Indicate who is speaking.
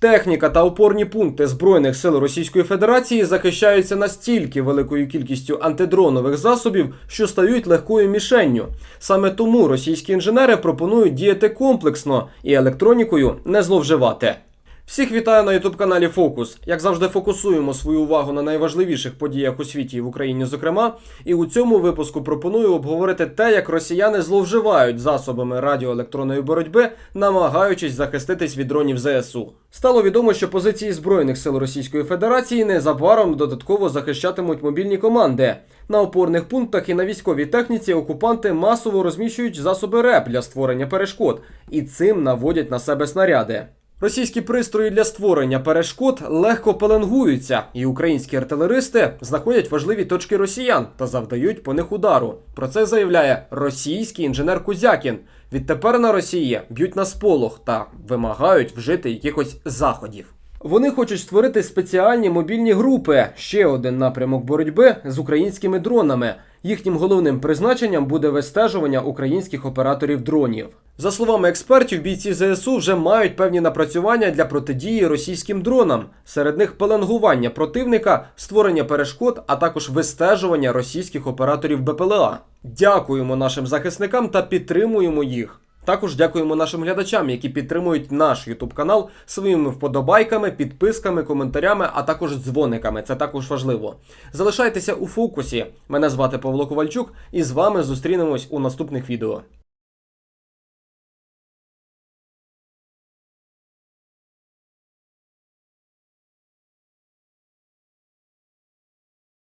Speaker 1: Техніка та опорні пункти Збройних сил Російської Федерації захищаються настільки великою кількістю антидронових засобів, що стають легкою мішенню. Саме тому російські інженери пропонують діяти комплексно і електронікою не зловживати. Всіх вітаю на ютуб каналі Фокус. Як завжди, фокусуємо свою увагу на найважливіших подіях у світі і в Україні, зокрема. І у цьому випуску пропоную обговорити те, як росіяни зловживають засобами радіоелектронної боротьби, намагаючись захиститись від дронів ЗСУ. Стало відомо, що позиції збройних сил Російської Федерації незабаром додатково захищатимуть мобільні команди. На опорних пунктах і на військовій техніці окупанти масово розміщують засоби РЕП для створення перешкод і цим наводять на себе снаряди. Російські пристрої для створення перешкод легко пеленгуються, і українські артилеристи знаходять важливі точки росіян та завдають по них удару. Про це заявляє російський інженер Кузякін. Відтепер на Росії б'ють на сполох та вимагають вжити якихось заходів. Вони хочуть створити спеціальні мобільні групи, ще один напрямок боротьби з українськими дронами. Їхнім головним призначенням буде вистежування українських операторів дронів. За словами експертів, бійці ЗСУ вже мають певні напрацювання для протидії російським дронам. Серед них пеленгування противника, створення перешкод, а також вистежування російських операторів БПЛА. Дякуємо нашим захисникам та підтримуємо їх. Також дякуємо нашим глядачам, які підтримують наш YouTube канал своїми вподобайками, підписками, коментарями, а також дзвониками. Це також важливо. Залишайтеся у фокусі. Мене звати Павло Ковальчук, і з вами зустрінемось у наступних відео.